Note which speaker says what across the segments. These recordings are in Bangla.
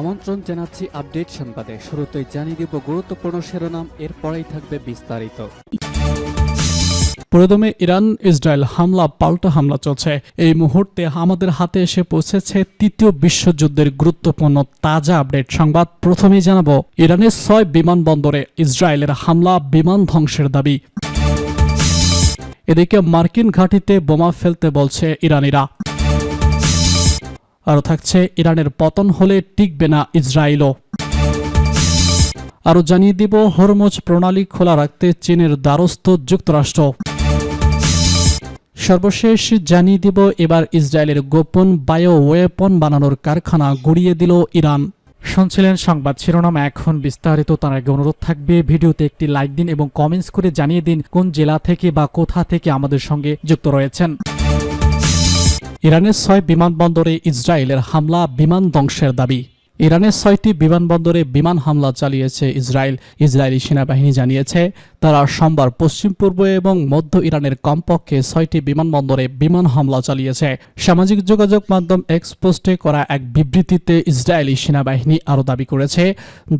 Speaker 1: আমন্ত্রণ জানাচ্ছি আপডেট সংবাদে। শুরুতেই জানিয়ে দিব গুরুত্বপূর্ণ শিরোনাম, এরপরেই থাকবে বিস্তারিত।
Speaker 2: প্রথমে ইরান ইসরায়েল হামলা, পাল্টা হামলা চলছে। এই মুহূর্তে আমাদের হাতে এসে পৌঁছেছে তৃতীয় বিশ্বযুদ্ধের গুরুত্বপূর্ণ তাজা আপডেট সংবাদ। প্রথমেই জানাব, ইরানের ছয় বিমানবন্দরে ইসরায়েলের হামলা বিমান ধ্বংসের দাবি। এদিকে মার্কিন ঘাঁটিতে বোমা ফেলতে বলছে ইরানিরা। আরও থাকছে ইরানের পতন হলে টিকবে না ইসরায়েলও। আরও জানিয়ে দিব, হরমোজ প্রণালী খোলা রাখতে চীনের দ্বারস্থ যুক্তরাষ্ট্র। সর্বশেষ জানিয়ে দিব, এবার ইসরায়েলের গোপন বায়ো ওয়েপন বানানোর কারখানা গুড়িয়ে দিল ইরান। শুনছিলেন সংবাদ শিরোনাম, এখন বিস্তারিত, তার আগে অনুরোধ থাকবে, ভিডিওতে একটি লাইক দিন এবং কমেন্টস করে জানিয়ে দিন, কোন জেলা থেকে বা কোথা থেকে আমাদের সঙ্গে যুক্ত রয়েছেন। ইরানের ছয় বিমানবন্দরে ইসরায়েলের হামলা বিমান ধ্বংসের দাবি। ইরানের ছয়টি বিমানবন্দরে বিমান হামলা চালিয়েছে ইসরায়েল। ইসরায়েলি সেনাবাহিনী জানিয়েছে, তারা সোমবার পশ্চিম, পূর্ব এবং মধ্য ইরানের কমপক্ষে ছয়টি বিমানবন্দরে বিমান হামলা চালিয়েছে। সামাজিক যোগাযোগ মাধ্যম এক্সপোস্টে করা এক বিবৃতিতে ইসরায়েলি সেনাবাহিনী আরও দাবি করেছে,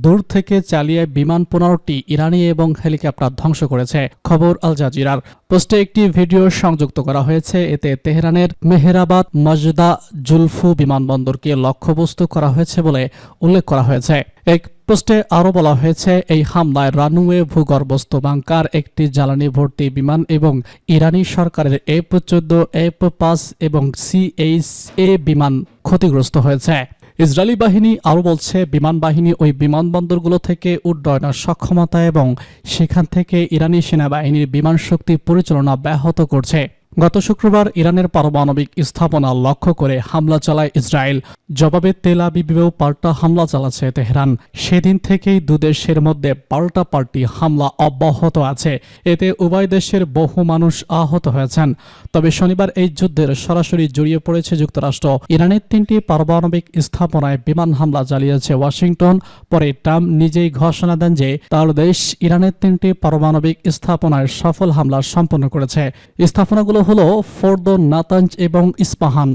Speaker 2: দূর থেকে চালিয়ে বিমান পনেরোটি ইরানি এবং হেলিকপ্টার ধ্বংস করেছে। খবর আল জাজিরার। পোস্টে একটি ভিডিও সংযুক্ত করা হয়েছে। এতে তেহরানের মেহেরাবাদ মজদা জুলফু বিমানবন্দরকে লক্ষ্যবস্তু করা হয়েছে বলে উল্লেখ করা হয়েছে। এক পোস্টে আরও বলা হয়েছে, এই হামলায় রানওয়ে ভূগর্ভস্থ বাংকার, একটি জ্বালানি ভর্তি বিমান এবং ইরানি সরকারের এফ চোদ্দ, এফ পাঁচ এবং সিএইচ এ বিমান ক্ষতিগ্রস্ত হয়েছে। ইসরায়েলি বাহিনী আরও বলছে, বিমান বাহিনী ওই বিমানবন্দরগুলো থেকে উড্ডয়নের সক্ষমতা এবং সেখান থেকে ইরানি সেনাবাহিনীর বিমান শক্তি পরিচালনা ব্যাহত করছে। গত শুক্রবার ইরানের পারমাণবিক স্থাপনা লক্ষ্য করে হামলা চালায় ইসরায়েল। জবাবে তেল আবিবেও পাল্টা হামলা চালাচ্ছে তেহরান। সেদিন থেকেই দুদেশের মধ্যে পাল্টা পাল্টি হামলা অব্যাহত আছে। এতে উভয় দেশের বহু মানুষ আহত হয়েছেন। তবে শনিবার এই যুদ্ধের সরাসরি জড়িয়ে পড়েছে যুক্তরাষ্ট্র। ইরানের তিনটি পারমাণবিক স্থাপনায় বিমান হামলা চালিয়েছে ওয়াশিংটন। পরে ট্রাম্প নিজেই ঘোষণা দেন যে তার দেশ ইরানের তিনটি পারমাণবিক স্থাপনায় সফল হামলা সম্পন্ন করেছে। স্থাপনাগুলো হলো ফোর্দ নাতাঞ্জ এবং ইস্পাহান।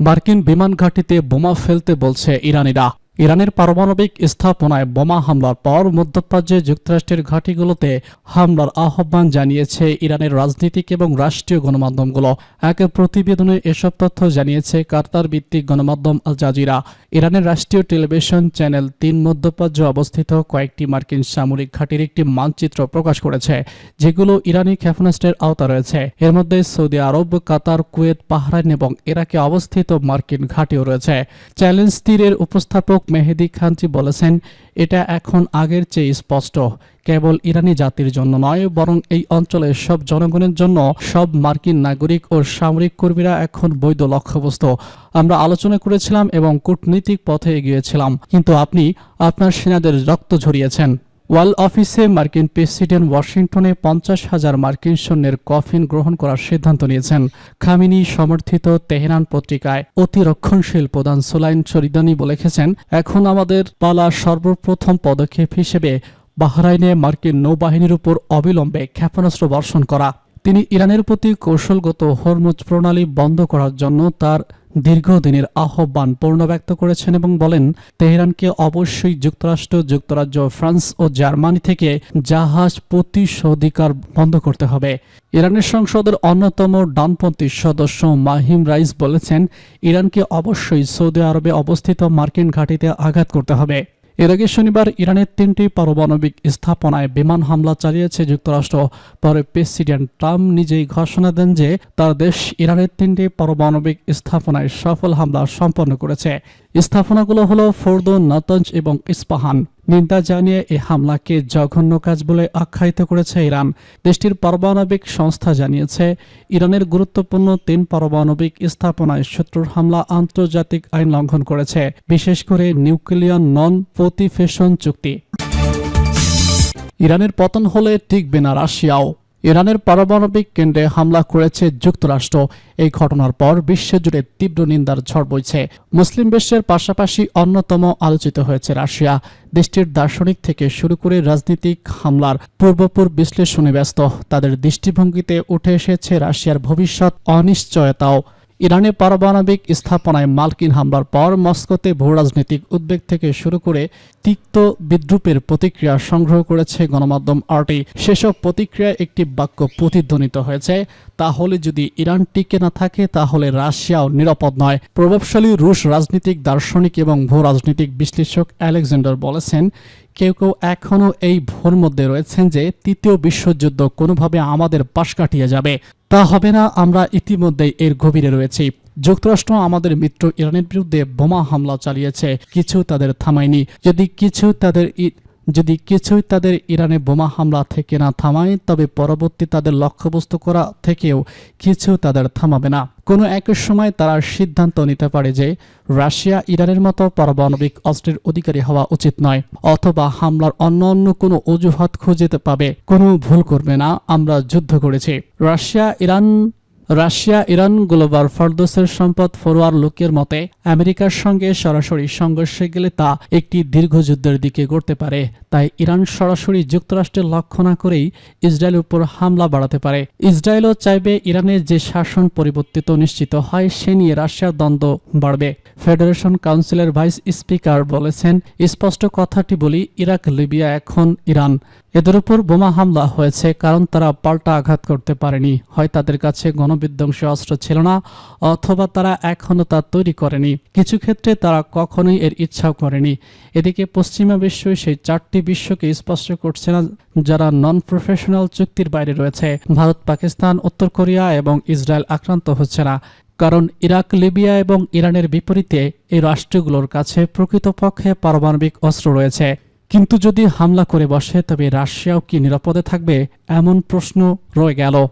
Speaker 2: মার্কিন বিমান ঘাঁটিতে বোমা ফেলতে বলছে ইরানিরা। ইরানের পারমাণবিক স্থাপনায় বোমা হামলার পর মধ্যপ্রাচ্যে যুক্তরাষ্ট্রের ঘাঁটিগুলোতে হামলার আহ্বান জানিয়েছে ইরানের রাজনীতিক এবং রাষ্ট্রীয় গণমাধ্যমগুলো। এক প্রতিবেদনে এসব তথ্য জানিয়েছে কাতার ভিত্তিক গণমাধ্যম আল জাজিরা। ইরানের রাষ্ট্রীয় টেলিভিশন চ্যানেল তিন মধ্যপ্রাচ্য অবস্থিত কয়েকটি মার্কিন সামরিক ঘাঁটির একটি মানচিত্র প্রকাশ করেছে, যেগুলো ইরানি ক্ষেপণাস্ত্রের আওতা রয়েছে। এর মধ্যে Saudi Arab, Qatar, Kuwait, Bahrain এবং ইরাকে অবস্থিত মার্কিন ঘাঁটিও রয়েছে। চ্যালেঞ্জ তীরের উপস্থাপক মেহেদি খানজি বলেছেন, এটা এখন আগের চেয়ে স্পষ্ট। কেবল ইরানি জাতির জন্য নয়, বরং এই অঞ্চলের সব জনগণের জন্য সব মার্কিন নাগরিক ও সামরিক কর্মীরা এখন বৈধ লক্ষ্যবস্তু। আমরা আলোচনা করেছিলাম এবং কূটনৈতিক পথে এগিয়েছিলাম। কিন্তু আপনি আপনার সেনাদের রক্ত ঝরিয়েছেন। ওয়াল অফিসে মার্কিন প্রেসিডেন্ট ওয়াশিংটনে পঞ্চাশ হাজার মার্কিন সৈন্যের কফিন গ্রহণ করার সিদ্ধান্ত নিয়েছেন। খামিনি সমর্থিত তেহরান পত্রিকায় অতিরক্ষণশীল প্রধান সোলাইন শরিদানি বলেছেন এখন আমাদের পালা সর্বপ্রথম পদক্ষেপ হিসেবে বাহরাইনে মার্কিন নৌবাহিনীর উপর অবিলম্বে ক্ষেপণাস্ত্র বর্ষণ করা। তিনি ইরানের প্রতি কৌশলগত হরমুজ প্রণালী বন্ধ করার জন্য তার দীর্ঘদিনের আহ্বান পূর্ণ ব্যক্ত করেছেন এবং বলেন, তেহরানকে অবশ্যই যুক্তরাষ্ট্র, যুক্তরাজ্য, ফ্রান্স ও জার্মানি থেকে জাহাজ প্রতিশোধিকার বন্ধ করতে হবে। ইরানের সংসদের অন্যতম ডানপন্থী সদস্য মাহিম রাইস বলেছেন, ইরানকে অবশ্যই সৌদি আরবে অবস্থিত মার্কিন ঘাঁটিতে আঘাত করতে হবে। এর আগে শনিবার ইরানের তিনটি পারমাণবিক স্থাপনায় বিমান হামলা চালিয়েছে যুক্তরাষ্ট্র। পরে প্রেসিডেন্ট ট্রাম্প নিজেই ঘোষণা দেন যে তার দেশ ইরানের তিনটি পারমাণবিক স্থাপনায় সফল হামলা সম্পন্ন করেছে। স্থাপনাগুলো হল ফোরদো, নাতঞ্জ এবং ইস্পাহান। নিন্দা জানিয়ে এ হামলাকে জঘন্য কাজ বলে আখ্যায়িত করেছে ইরান। দেশটির পারমাণবিক সংস্থা জানিয়েছে, ইরানের গুরুত্বপূর্ণ তিন পারমাণবিক স্থাপনায় শত্রুর হামলা আন্তর্জাতিক আইন লঙ্ঘন করেছে, বিশেষ করে নিউক্লিয়ার নন প্রতিফেশন চুক্তি। ইরানের পতন হলে টিকবে না রাশিয়াও। ইরানের পারমাণবিক কেন্দ্রে হামলা করেছে যুক্তরাষ্ট্র। এই ঘটনার পর বিশ্বজুড়ে তীব্র নিন্দার ঝড় বইছে। মুসলিম বিশ্বের পাশাপাশি অন্যতম আলোচিত হয়েছে রাশিয়া। দেশটির দার্শনিক থেকে শুরু করে রাজনৈতিক হামলার পূর্বপুর বিশ্লেষণে ব্যস্ত। তাদের দৃষ্টিভঙ্গিতে উঠে এসেছে রাশিয়ার ভবিষ্যৎ অনিশ্চয়তাও। ইরানে পারমাণবিক স্থাপনায় মার্কিন হামলার পর মস্কোতে ভূরাজনৈতিক উদ্বেগ থেকে শুরু করে তিক্ত বিদ্রুপের প্রতিক্রিয়া সংগ্রহ করেছে গণমাধ্যম আর্টি। সেসব প্রতিক্রিয়ায় একটি বাক্য প্রতিধ্বনিত হয়েছে তাহলে যদি ইরান টিকে না থাকে, তাহলে রাশিয়াও নিরাপদ নয়। প্রভাবশালী রুশ রাজনীতিক দার্শনিক এবং ভূরাজনৈতিক বিশ্লেষক আলেকজান্ডার বলেছেন কেউ কেউ এখনও এই ভোর মধ্যে রয়েছেন যে তৃতীয় বিশ্বযুদ্ধ কোনোভাবে আমাদের পাশ কাটিয়ে যাবে। তা হবে না, আমরা ইতিমধ্যেই এর গভীরে রয়েছি। যুক্তরাষ্ট্র আমাদের মিত্র ইরানের বিরুদ্ধে বোমা হামলা চালিয়েছে। কিছু তাদের থামায়নি। যদি কিছু তাদের যদি কিছুই তাদের ইরানে বোমা হামলা থেকে না থামায়, তবে পরবর্তী তাদের লক্ষ্যবস্তু করা থেকেও কিছু তাদের থামাবে না। কোনো এক সময় তারা সিদ্ধান্ত নিতে পারে যে রাশিয়া ইরানের মতো পারমাণবিক অস্ত্রের অধিকারী হওয়া উচিত নয়, অথবা হামলার অন্য অন্য কোনো অজুহাত খুঁজে পাবে। কোনো ভুল করবে না, আমরা যুদ্ধ করেছি। Russia Iran Russia, Iran, global ফরদোসের সম্পদ ফরোয়ার লোকের মতে, আমেরিকার সঙ্গে সরাসরি সংঘর্ষে গেলে তা একটি দীর্ঘ যুদ্ধের দিকে গড়তে পারে। তাই ইরান সরাসরি যুক্তরাষ্ট্রের লক্ষ্য না করেই ইসরায়েলের উপর হামলা বাড়াতে পারে। ইসরায়েলও চাইবে ইরানের যে শাসন পরিবর্তিত নিশ্চিত হয়, সে নিয়ে রাশিয়ার দ্বন্দ্ব বাড়বে। ফেডারেশন কাউন্সিলের ভাইস স্পিকার বলেছেন, স্পষ্ট কথাটি বলি, ইরাক, লিবিয়া, এখন ইরান। এদের উপর বোমা হামলা হয়েছে, কারণ তারা পাল্টা আঘাত করতে পারেনি। হয় তাদের কাছে গণবিধ্বংসী অস্ত্র ছিল না, অথবা তারা এখনও তা তৈরি করেনি। কিছু ক্ষেত্রে তারা কখনোই এর ইচ্ছাও করেনি। এদিকে পশ্চিমা বিশ্ব সেই চারটি বিশ্বকে স্পষ্ট করছে না, যারা নন প্রফেশনাল চুক্তির বাইরে রয়েছে। ভারত, পাকিস্তান, উত্তর কোরিয়া এবং ইসরায়েল আক্রান্ত হচ্ছে না, কারণ ইরাক, লিবিয়া এবং ইরানের বিপরীতে এই রাষ্ট্রগুলোর কাছে প্রকৃতপক্ষে পারমাণবিক অস্ত্র রয়েছে। কিন্তু যদি হামলা করে বসে, তবে রাশিয়াও কি নিরাপদে থাকবে? এমন প্রশ্ন রয়ে গেল।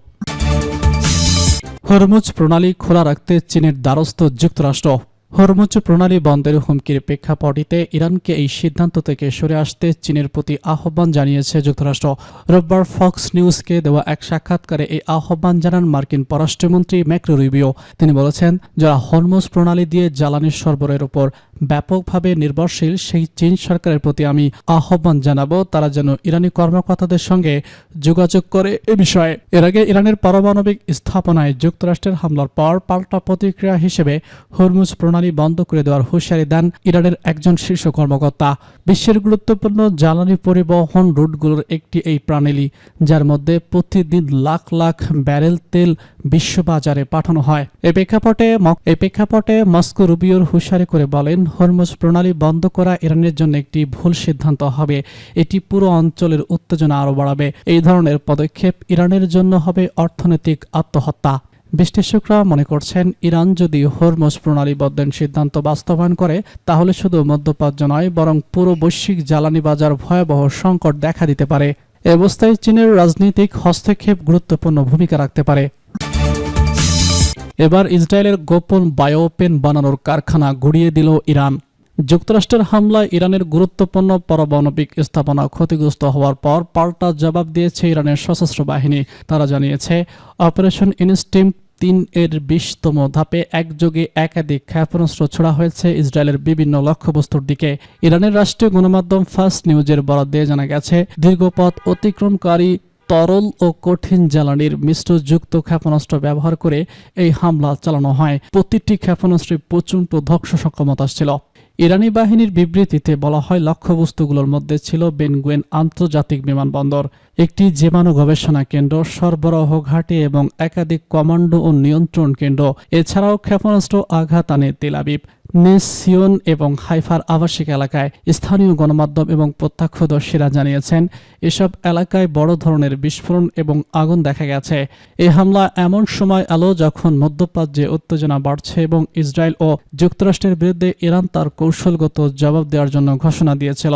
Speaker 2: হরমুজ প্রণালী খোলা রাখতে চীনের দ্বারস্থ যুক্তরাষ্ট্র। হরমুজ প্রণালী বন্ধের হুমকির প্রেক্ষাপটিতে ইরানকে এই সিদ্ধান্ত থেকে সরে আসতে চীনের প্রতি আহ্বান জানিয়েছে যুক্তরাষ্ট্র। রোববার ফক্স নিউজকে দেওয়া এক সাক্ষাৎকারে এই আহ্বান জানান মার্কিন পররাষ্ট্রমন্ত্রী ম্যাক্রো রুবিও। তিনি বলেছেন, যারা হরমুজ প্রণালী দিয়ে জ্বালানির সরবরাহের উপর ব্যাপকভাবে নির্ভরশীল সেই চীন সরকারের প্রতি আমি আহ্বান জানাব। তারা যেন ইরানি কর্মকর্তাদের সঙ্গে যোগাযোগ করে। এ বিষয়ে এর আগে ইরানের পারমাণবিক স্থাপনায় যুক্তরাষ্ট্রের হামলার পর পাল্টা প্রতিক্রিয়া হিসেবে হরমুজ প্রণালী বন্ধ করে দেওয়ার হুঁশিয়ারি দেন ইরানের একজন শীর্ষ কর্মকর্তা। বিশ্বের গুরুত্বপূর্ণ জ্বালানি পরিবহন রুটগুলোর একটি এই প্রণালী, যার মধ্যে প্রতিদিন লাখ লাখ ব্যারেল তেল বিশ্ববাজারে পাঠানো হয়। এই প্রেক্ষাপটে এই প্রেক্ষাপটে মস্কো রুবিওর হুঁশিয়ারি করে বলেন হরমুজ প্রণালী বন্ধ করা ইরানের জন্য একটি ভুল সিদ্ধান্ত হবে। এটি পুরো অঞ্চলের উত্তেজনা আরও বাড়াবে। এই ধরনের পদক্ষেপ ইরানের জন্য হবে অর্থনৈতিক আত্মহত্যা। বিশ্লেষকরা মনে করছেন, ইরান যদি হরমুজ প্রণালী বদ্ধের সিদ্ধান্ত বাস্তবায়ন করে, তাহলে শুধু মধ্যপ্রাচ্য নয়, বরং পুরো বৈশ্বিক জ্বালানি বাজার ভয়াবহ সংকট দেখা দিতে পারে। অবস্থায় চীনের রাজনৈতিক হস্তক্ষেপ গুরুত্বপূর্ণ ভূমিকা রাখতে পারে। এবার ইসরায়েলের গোপন বায়োপেন বানানোর কারখানা গুড়িয়ে দিল ইরান। যুক্তরাষ্ট্রের হামলায় ইরানের গুরুত্বপূর্ণ পারমাণবিক স্থাপনা ক্ষতিগ্রস্ত হওয়ার পর পাল্টা জবাব দিয়েছে ইরানের সশস্ত্র বাহিনী। তারা জানিয়েছে, অপারেশন ইনস্টিম তিন এর বিশতম ধাপে একযোগে একাধিক ক্ষেপণাস্ত্র ছোড়া হয়েছে ইসরায়েলের বিভিন্ন লক্ষ্যবস্তুর দিকে। ইরানের রাষ্ট্রীয় গণমাধ্যম ফার্স্ট নিউজের বরাদ দিয়ে জানা গেছে দীর্ঘপথ অতিক্রমকারী তরল ও কঠিন জ্বালানির মিশ্র যুক্ত ক্ষেপণাস্ত্র ব্যবহার করে এই হামলা চালানো হয়। প্রতিটি ক্ষেপণাস্ত্রে প্রচণ্ড ধ্বংস সক্ষমতা ছিল। ইরানি বাহিনীর বিবৃতিতে বলা হয়, লক্ষ্যবস্তুগুলোর মধ্যে ছিল বেনগুয়েন আন্তর্জাতিক বিমানবন্দর। একটি জীবাণু গবেষণা কেন্দ্র, সরবরাহ ঘাটে এবং একাধিক কমান্ডো ও নিয়ন্ত্রণ কেন্দ্র, এছাড়াও ক্ষেপণাস্ত্র, আঘাত আনে তেলাবিব নেসিয়ন এবং হাইফার আবাসিক এলাকায় স্থানীয় গণমাধ্যম এবং প্রত্যক্ষদর্শীরা জানিয়েছেন, এসব এলাকায় বড় ধরনের বিস্ফোরণ এবং আগুন দেখা গেছে। এই হামলা এমন সময় এলো যখন মধ্যপ্রাচ্যে উত্তেজনা বাড়ছে এবং ইসরায়েল ও যুক্তরাষ্ট্রের বিরুদ্ধে ইরান তার কৌশলগত জবাব দেওয়ার জন্য ঘোষণা দিয়েছিল।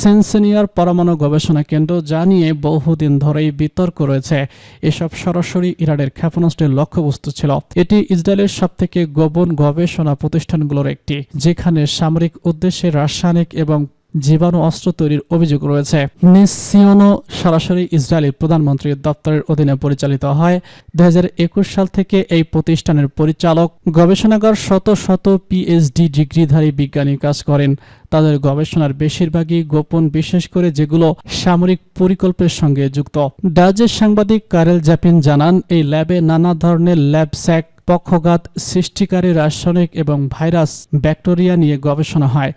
Speaker 2: সেনসেনিয়ার পরমাণু গবেষণা কেন্দ্র যা নিয়ে বহুদিন ধরেই বিতর্ক রয়েছে। এসব সরাসরি ইরানের ক্ষেপণাস্ত্রের লক্ষ্যবস্তু ছিল। এটি ইসরায়েলের সবথেকে গোপন গবেষণা প্রতিষ্ঠানগুলোর একটি, যেখানে সামরিক উদ্দেশ্যে রাসায়নিক এবং জীবাণু অস্ত্র তৈরির অভিযোগ রয়েছে। নিসিওনো সরাসরি ইসরায়েলি প্রধানমন্ত্রীর দপ্তরের অধীনে পরিচালিত হয়। দু হাজার একুশ সাল থেকে এই প্রতিষ্ঠানের পরিচালক গবেষণাগার শত শত পিএইচডি ডিগ্রিধারী বিজ্ঞানী কাজ করেন। তাদের গবেষণার বেশিরভাগই গোপন, বিশেষ করে যেগুলো সামরিক পরিকল্পের সঙ্গে যুক্ত। ডাজের সাংবাদিক কারেল জ্যাপিন জানান, এই ল্যাবে নানা ধরনের ল্যাব স্যাক, পক্ষঘাত সৃষ্টিকারী রাসায়নিক এবং ভাইরাস ব্যাকটেরিয়া নিয়ে গবেষণা হয়।